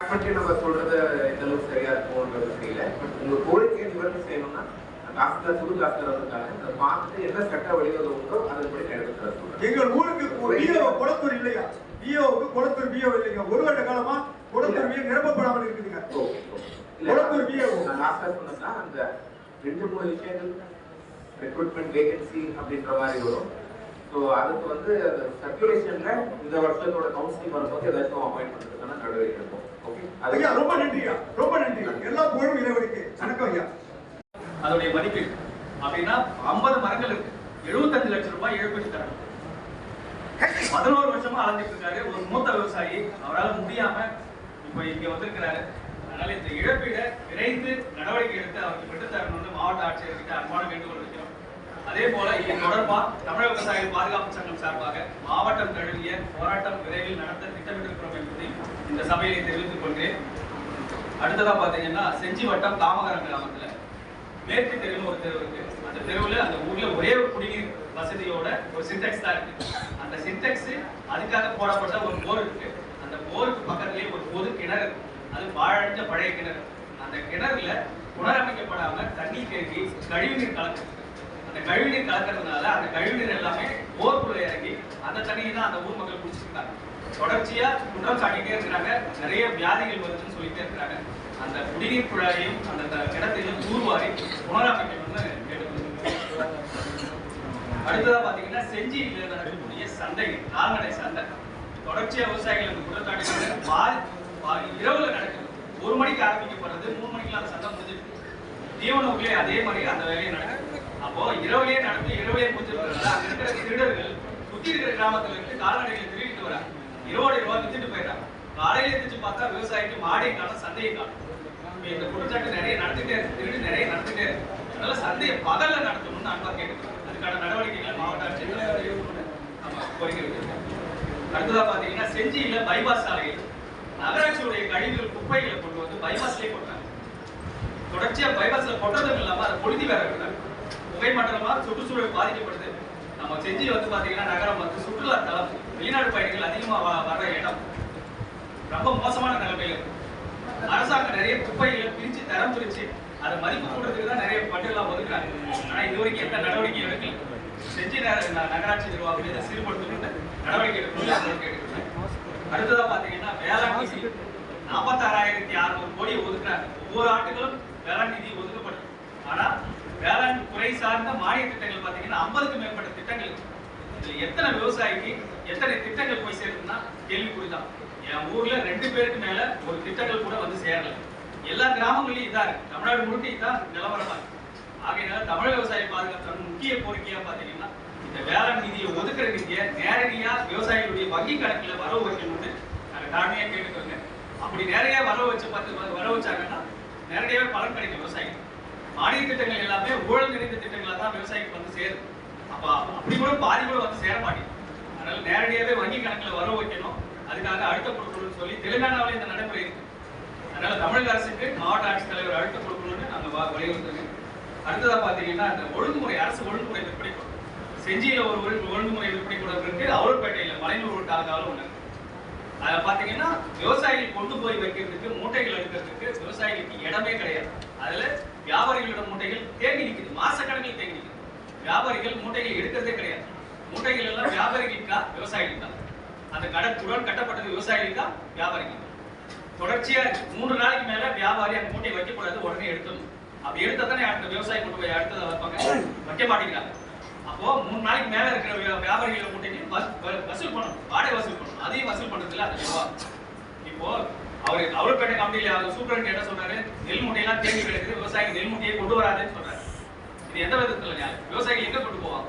பற்றி நம்ம சொல்றது எந்த அளவுக்கு சரியா இருக்கும்ன்றது தெரியல. பட் உங்க கோரிக்கையை நிவர்த்தி செய்யணும்னா டாக்டர் புது டாக்டர் வந்திருக்காங்க அதை பார்த்துட்டு என்ன சட்ட வழிவகை உண்டோ அதன்படி நிறைவேற்ற சொல்றேன். எங்கள் ஊருக்கு பிஓ குளத்தூர் இல்லையா? பிஓவுக்கு குளத்தூர் பிஓ இல்லைங்க. ஒரு வருட காலமா குளத்தூர் பிஓ நிரப்பப்படாமல் இருக்குதுங்க. Okay Kulathur BO. நான் லாஸ்டா சொன்னதா அந்த ரெண்டு மூணு விஷயங்கள் ரெக்ரூட்மெண்ட் வேகன்சி அப்படின்ற மாதிரி வரும். ஸோ அதுக்கு வந்து சர்க்குலேஷன்ல இந்த வருஷத்தோட கவுன்சிலிங் வரும்போது ஏதாச்சும் அப்பாயிண்ட் பண்ணுறதுக்கான நடவடிக்கை எடுப்போம். ஓகே ஐயா ரொம்ப நன்றியா? ரொம்ப நன்றி எல்லா புகழும் இறைவனுக்கு. வணக்கம் ஐயா. அதோடைய மதிப்பீடு அப்படின்னா ஐம்பது மரங்கள் இருக்கு. எழுபத்தஞ்சு லட்சம் ரூபாய் இழப்பீடு தரணும் பதினோரு வருஷமா அலைஞ்சிட்டு இருக்காரு. ஒரு மூத்த விவசாயி. அவரால் முடியாம இப்போ இங்க வந்திருக்கிறாரு. அதனால இந்த இழப்பீடை விரைந்து நடவடிக்கை எடுத்து அவருக்கு பெற்று தரணும்னு மாவட்ட ஆட்சியர்கிட்ட அன்பான வேண்டுகோள் அதே போல இது தொடர்பாக தமிழக விவசாயிகள் பாதுகாப்பு சங்கம் சார்பாக மாவட்டம் தழுவிய போராட்டம் விரைவில் நடத்த திட்டமிட்டிருக்கிறோம் என்பதை இந்த சபையிலே தெரிவித்துக் கொள்கிறேன். அடுத்ததா பாத்தீங்கன்னா செஞ்சி வட்டம் தாமகரம் கிராமத்துல. மேற்கு தெருவில் ஒரு தெரு இருக்கு. அந்த தெருவுல அந்த ஊர்ல ஒரே ஒரு குடிநீர் வசதியோட ஒரு சின்டெக்ஸ் தான் இருக்கு. அந்த சின்டெக்ஸ் அதுக்காக போடப்பட்ட ஒரு போர் இருக்கு. அந்த போருக்கு பக்கத்துலயே ஒரு பொது கிணறு இருக்கு. அது பாழடைஞ்ச பழைய கிணறு. அந்த கிணறுல புனரமைக்கப்படாம தண்ணி தேங்கி கழிவுநீர் கலக்கு கழிவுநீர் கலக்கிறதுனால அந்த கழிவுநீர் எல்லாமே போர்க்குள்ள இறங்கி அந்த தண்ணியை தான் அந்த ஊர் மக்கள் குடிச்சிருக்காங்க தொடர்ச்சியா குற்றம் சாட்டிட்டே இருக்கிறாங்க. நிறைய வியாதிகள் வருதுன்னு சொல்லிட்டே இருக்கிறாங்க. அந்த குடிநீர் குழாயையும் அந்த இடத்தையும் தூர்வாரி புனரமைக்கணும்னு கேட்டுக்கொள்கிறேன் அடுத்ததா பாத்தீங்கன்னா செஞ்சியில நடக்கக்கூடிய சந்தை கால்நடை சந்தை. தொடர்ச்சியா விவசாயிகள் அந்த குற்றச்சாட்டுகள் பாதி இரவுல நடக்குது. ஒரு மணிக்கு ஆரம்பிக்கப்படுறது மூணு மணிக்கு அந்த சந்தை முடிஞ்சிருக்கு தீவனவுக்குள்ளே அதே மாதிரி அந்த வேலையை நடக்குது. அப்போ இரவுலயே நடந்து இரவுலயே முடிச்சிருக்கிறதுனால அங்க இருக்கிற திருடர்கள் சுத்தி இருக்கிற கிராமத்துல இருந்து கால்நடைகளை திருடிட்டு வராங்க. இரவோட இரவா வித்துட்டு போயிடறாங்க. காலையில எந்திரிச்சு பார்த்தா விவசாயிக்கு மாடை காணும் சந்தையை காணும். இந்த குற்றச்சாட்டு நிறைய நடந்துட்டே இருக்கு திருடு நிறைய நடந்துட்டே இருக்கு. அதனால சந்தையை பகல்ல நடத்தணும்னு அன்பா கேட்டுக்கிறோம் அதுக்கான நடவடிக்கைகள் மாவட்ட ஆட்சியர் கோரிக்கை அடுத்ததா பாத்தீங்கன்னா செஞ்சியில பைபாஸ் சாலையில் நகராட்சியுடைய கழிவுகள் குப்பைகளை கொண்டு வந்து பைபாஸ்லயே போட்டாங்க தொடர்ச்சியா பைபாஸ்ல கொட்டதும் இல்லாம அதை பொழுதி வேற விடுறாங்க புகை மண்டலமா சுற்றுச்சூழல் பாதிக்கப்படுது. நம்ம செஞ்சி வந்து பாத்தீங்கன்னா நகரம் வந்து சுற்றுலா தளம் வெளிநாடு பயணிகள் அதிகமா வ- வர்ற இடம். ரொம்ப மோசமான நிலைமையில் அரசாங்கம் நிறைய குப்பைகளை பிரிச்சு தரம் பிரிச்சு அதை மதிப்பு கூடுறதுக்கு தான் நிறைய பட்டியலாம் ஒதுக்குறாங்க. ஆனால் இது வரைக்கும் எந்த நடவடிக்கையும் எடுக்கல. செஞ்சி நகர- நகராட்சி நிர்வாகம் இதை சீர்படுத்தணும்னு நடவடிக்கை எடுக்கணும் கேட்டுக்கிறேன் அடுத்ததா பாத்தீங்கன்னா வேளாண் நிதி. நாற்பத்தாறாயிரத்தி அறுநூறு கோடி ஒதுக்குறாங்க. ஒவ்வொரு ஆண்டுகளும் வேளாண் நிதி ஒதுக்கப்படும் ஆனா வேளாண் துறை சார்ந்த மானிய திட்டங்கள் பார்த்தீங்கன்னா ஐம்பதுக்கு மேற்பட்ட திட்டங்கள் இருக்கு. இதுல எத்தனை விவசாயிக்கு எத்தனை திட்டங்கள் போய் சேருதுன்னா கேள்விக்குறிதான் என் ஊர்ல ரெண்டு பேருக்கு மேல ஒரு திட்டங்கள் கூட வந்து சேரல. எல்லா கிராமங்களையும் இதா இருக்கு. தமிழ்நாடு முழுக்க இதான் நிலவரமா இருக்கு. ஆகையினால தமிழ் விவசாய பாதுகாப்பு முக்கிய கோரிக்கையா பாத்தீங்கன்னா இந்த வேளாண் நிதியை ஒதுக்குற நிதியை நேரடியா விவசாயிகளுடைய வங்கி கணக்குல வரவு வைக்கணும்னு நாங்க தாழ்மையா கேட்டுக்கோங்க அப்படி நேரடியா வரவு வச்சு பார்த்து வரவு வச்சாங்கன்னா நேரடியாவே பலன் கிடைக்கும் விவசாயிகள் மானிய திட்டங்கள் எல்லாமே ஊழல் நிறைந்த தான் விவசாயிக்கு வந்து சேரும். அப்ப அப்படி கூட பாதி கூட வந்து சேர மாட்டேங்குது. அதனால நேரடியாவே வங்கி கணக்குல வர வைக்கணும். அதுக்காக அழுத்த கொடுக்கணும்னு சொல்லி தெலுங்கானாவில இந்த நடைமுறை இருக்கு. அதனால தமிழக அரசுக்கு மாவட்ட ஆட்சித்தலைவர் அழுத்த கொடுக்கணும்னு நாங்க வ- வலியுறுத்துறோம். அடுத்ததா பாத்தீங்கன்னா அந்த ஒழுங்குமுறை அரசு ஒழுங்குமுறை விற்பனை செஞ்சியில் செஞ்சியில ஒரு ஒழுங்குமுறை விற்பனை கூட இருக்கு. அவர்பேட்டையில மலைநூறு தாலுகாவில் ஒண்ணு அதை பார்த்தீங்கன்னா விவசாயிகள் கொண்டு போய் வைக்கிறதுக்கு மூட்டைகள் எடுக்கிறதுக்கு விவசாயிகளுக்கு இடமே கிடையாது. அதுல வியாபாரிகளோட மூட்டைகள் தேங்கி நிற்குது மாசக்கணக்கில் தேங்கி நிற்குது வியாபாரிகள் மூட்டைகள் எடுக்கிறதே கிடையாது. மூட்டைகள் எல்லாம் வியாபாரிகளுக்கா? விவசாயிகளுக்கா? அந்த கடை துடன் கட்டப்பட்டது விவசாயிகளுக்கா? வியாபாரிகளுக்கா? தொடர்ச்சியா மூன்று நாளைக்கு மேல வியாபாரி அந்த மூட்டையை வைக்கக்கூடாது உடனே எடுக்கணும் அப்படி எடுத்தா தானே அடுத்த விவசாயி கொண்டு போய் அடுத்ததை வைப்பாங்க? வைக்க மாட்டேங்கிறாங்க. அப்போ மூணு நாளைக்கு மேல இருக்கிற வியாபாரிகளை கூட்டிட்டு வசூல் பண்ணணும். வாடகை வசூல் பண்ணணும். அதையும் வசூல் பண்றதுல இல்ல நிர்வாகம் இப்போ அவரு அவர்பேட்டை கம்பெனியில அவர் சூப்பரண்ட் என்ன சொன்னாரு நெல் மூட்டையெல்லாம் தேங்கி கிடக்குது விவசாயிகள் நெல் மூட்டையை கொண்டு வராதுன்னு சொல்றாரு இது எந்த விதத்துல நியாயம்? விவசாயிகள் எங்க கொண்டு போவாங்க?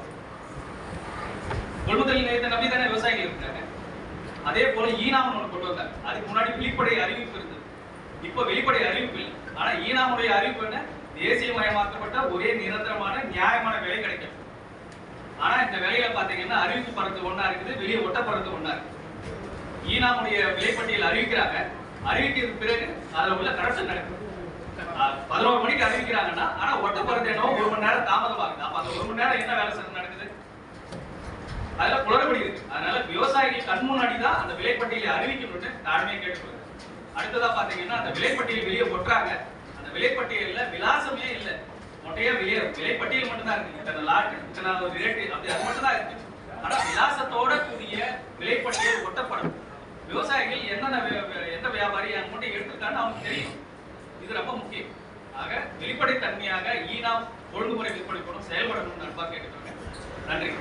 கொள்முதல் நிலையத்தை நம்பி தானே விவசாயிகள் இருக்காங்க. அதே போல ஈனாமன் ஒன்று கொண்டு வந்தாங்க அதுக்கு முன்னாடி வெளிப்படை அறிவிப்பு இருந்தது. இப்போ வெளிப்படை அறிவிப்பு இல்லை. ஆனா ஈனாமுடைய அறிவிப்பு என்ன? தேசியமயமாக்கப்பட்ட ஒரே நிரந்தரமான ஆனா இந்த விலையில பாத்தீங்கன்னா அறிவிப்பு படத்து ஒண்ணா இருக்குது வெளியே ஒட்ட படத்து ஒண்ணா இருக்கு ஈனாமுடைய விலைப்பட்டியல் அறிவிக்கிறாங்க. அறிவிக்கிறதுக்கு பிறகு அதுல உள்ள கரப்ஷன் நடக்குது. பதினோரு மணிக்கு அறிவிக்கிறாங்கன்னா ஆனா ஒட்ட படத்து என்னவோ ஒரு மணி நேரம் தாமதமாகுது அப்ப அந்த ஒரு மணி நேரம் என்ன வேலை செய்ய நடக்குது? அதுல குளறுபடி இருக்கு. அதனால விவசாயிகள் கண் முன்னாடி தான் அந்த விலைப்பட்டியலை அறிவிக்கணும்னு தாழ்மையை கேட்டுக்கொள்கிறேன் அடுத்ததா பாத்தீங்கன்னா அந்த விலைப்பட்டியல் வெளியே ஒட்டுறாங்க. அந்த விலைப்பட்டியல்ல விலாசமே இல்லை. மொட்டையா விலைப்பட்டியல் மட்டும்தான் இருக்கு. இத்தனை லாட் இத்தனை ரேட்டு அப்படி அது மட்டும் தான் இருக்கு. ஆனா விலாசத்தோட கூடிய விலைப்பட்டியல் ஒட்டப்படும். விவசாயிகள் என்னென்ன எந்த வியாபாரி என் மூட்டை எடுத்துருக்கான்னு அவனுக்கு தெரியும். இது ரொம்ப முக்கியம். ஆக வெளிப்படைத்தன்மையாக ஈனா ஒழுங்குமுறை விற்பனை செயல்படணும்னு நண்பா கேட்டுக்கிறேன் நன்றி.